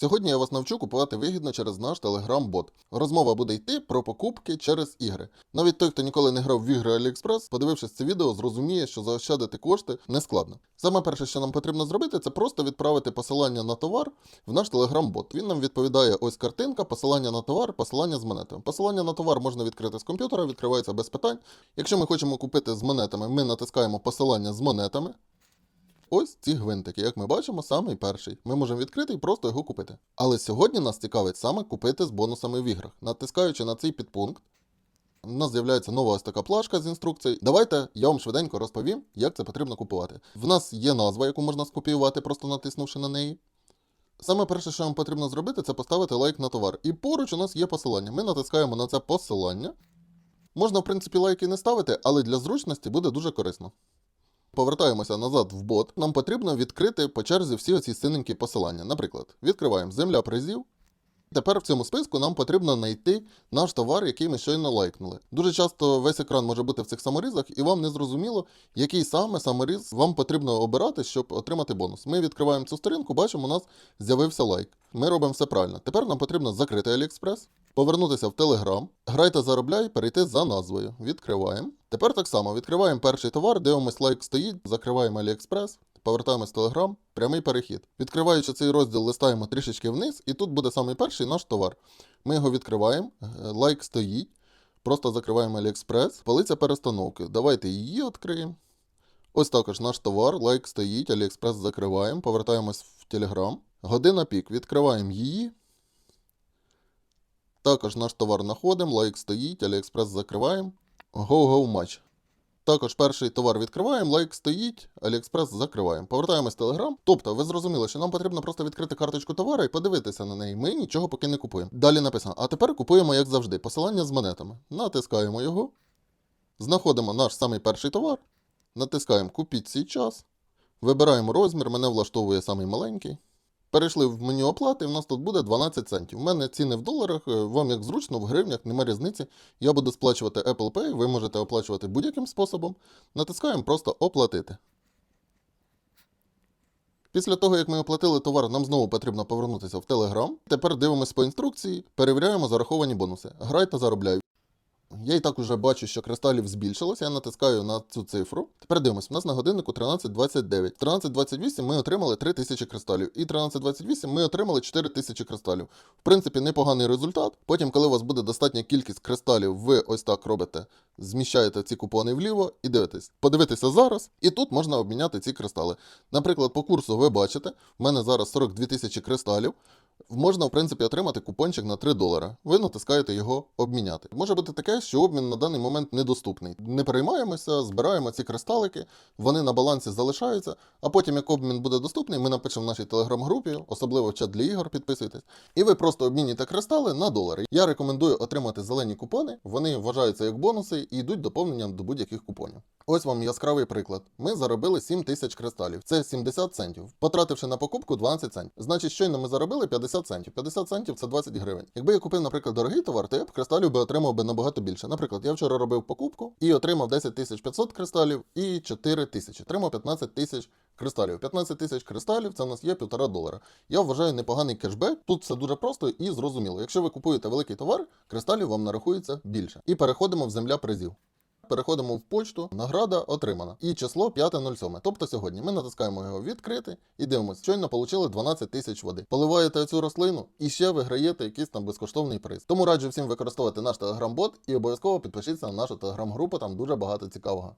Сьогодні я вас навчу купувати вигідно через наш Telegram-бот. Розмова буде йти про покупки через ігри. Навіть той, хто ніколи не грав в ігри AliExpress, подивившись це відео, зрозуміє, що заощадити кошти не складно. Саме перше, що нам потрібно зробити, це просто відправити посилання на товар в наш Telegram-бот. Він нам відповідає ось картинка, посилання на товар, посилання з монетами. Посилання на товар можна відкрити з комп'ютера, відкривається без питань. Якщо ми хочемо купити з монетами, ми натискаємо посилання з монетами. Ось ці гвинтики, як ми бачимо, самий перший. Ми можемо відкрити і просто його купити. Але сьогодні нас цікавить саме купити з бонусами в іграх. Натискаючи на цей підпункт, у нас з'являється нова ось така плашка з інструкцією. Давайте я вам швиденько розповім, як це потрібно купувати. В нас є назва, яку можна скопіювати, просто натиснувши на неї. Саме перше, що вам потрібно зробити, це поставити лайк на товар. І поруч у нас є посилання. Ми натискаємо на це посилання. Можна, в принципі, лайки не ставити, але для зручності буде дуже корисно. Повертаємося назад в бот. Нам потрібно відкрити по черзі всі оці синенькі посилання. Наприклад, відкриваємо земля призів. Тепер в цьому списку нам потрібно знайти наш товар, який ми щойно лайкнули. Дуже часто весь екран може бути в цих саморізах, і вам не зрозуміло, який саме саморіз вам потрібно обирати, щоб отримати бонус. Ми відкриваємо цю сторінку, бачимо, у нас з'явився лайк. Ми робимо все правильно. Тепер нам потрібно закрити AliExpress, повернутися в Telegram, грайте заробляй, перейти за назвою. Відкриваємо. Тепер так само відкриваємо перший товар, дивимось, лайк стоїть, закриваємо AliExpress, повертаємось в Telegram, прямий перехід. Відкриваючи цей розділ, листаємо трішечки вниз, і тут буде самий перший наш товар. Ми його відкриваємо, е, лайк стоїть, просто закриваємо AliExpress, полиця перестановки. Давайте її відкриємо. Ось також наш товар, лайк стоїть, AliExpress закриваємо, повертаємось в Telegram. Година пік, відкриваємо її. Також наш товар знаходимо, лайк стоїть, AliExpress закриваємо. Go, go, match. Також перший товар відкриваємо, лайк стоїть, AliExpress закриваємо. Повертаємось в Telegram. Тобто, ви зрозуміли, що нам потрібно просто відкрити карточку товару і подивитися на неї. Ми нічого поки не купуємо. Далі написано: а тепер купуємо, як завжди, посилання з монетами. Натискаємо його. Знаходимо наш самий перший товар. Натискаємо Купіть цей час. Вибираємо розмір, мене влаштовує самий маленький. Перейшли в меню оплати, в нас тут буде 12 центів. У мене ціни в доларах, е, вам як зручно, в гривнях, нема різниці. Я буду сплачувати Apple Pay, ви можете оплачувати будь-яким способом. Натискаємо просто оплатити. Після того, як ми оплатили товар, нам знову потрібно повернутися в Telegram. Тепер дивимося по інструкції, перевіряємо зараховані бонуси. Грай та заробляй. Я і так уже бачу, що кристалів збільшилося. Я натискаю на цю цифру. Тепер дивимось, у нас на годиннику 13.29. 13.28 ми отримали 3000 кристалів. І 13.28 ми отримали 4000 кристалів. В принципі, непоганий результат. Потім, коли у вас буде достатня кількість кристалів, ви ось так робите, зміщаєте ці купони вліво і дивитесь. Подивитися зараз, і тут можна обміняти ці кристали. Наприклад, по курсу ви бачите, в мене зараз 42 тисячі кристалів. Можна, в принципі, отримати купончик на 3 долара. Ви натискаєте його обміняти. Може бути таке, що обмін на даний момент недоступний. Не переймаємося, збираємо ці кристалики, вони на балансі залишаються. А потім, як обмін буде доступний, ми напишемо в нашій телеграм-групі, особливо в чат для ігор, підписуйтесь. І ви просто обмінюєте кристали на долари. Я рекомендую отримати зелені купони. Вони вважаються як бонуси і йдуть доповненням до будь-яких купонів. Ось вам яскравий приклад. Ми заробили 7 тисяч кристалів. Це 70 центів. Потративши на покупку 12 центів. Значить, щойно ми заробили 50 центів. 50 центів це 20 гривень. Якби я купив, наприклад, дорогий товар, то я б кристалів би отримав би набагато більше. Наприклад, я вчора робив покупку і отримав 10 тисяч 500 кристалів і 4 тисячі. Отримав 15 тисяч кристалів. 15 тисяч кристалів це у нас є 1,5 долара. Я вважаю непоганий кешбек. Тут все дуже просто і зрозуміло. Якщо ви купуєте великий товар, кристалів вам нарахується більше. І переходимо в земля призів переходимо в почту, награда отримана. І число 5.07. Тобто сьогодні ми натискаємо його відкрити і дивимося, щойно отримали 12 тисяч води. Поливаєте цю рослину і ще виграєте якийсь там безкоштовний приз. Тому раджу всім використовувати наш телеграм-бот і обов'язково підпишіться на нашу телеграм-групу, там дуже багато цікавого.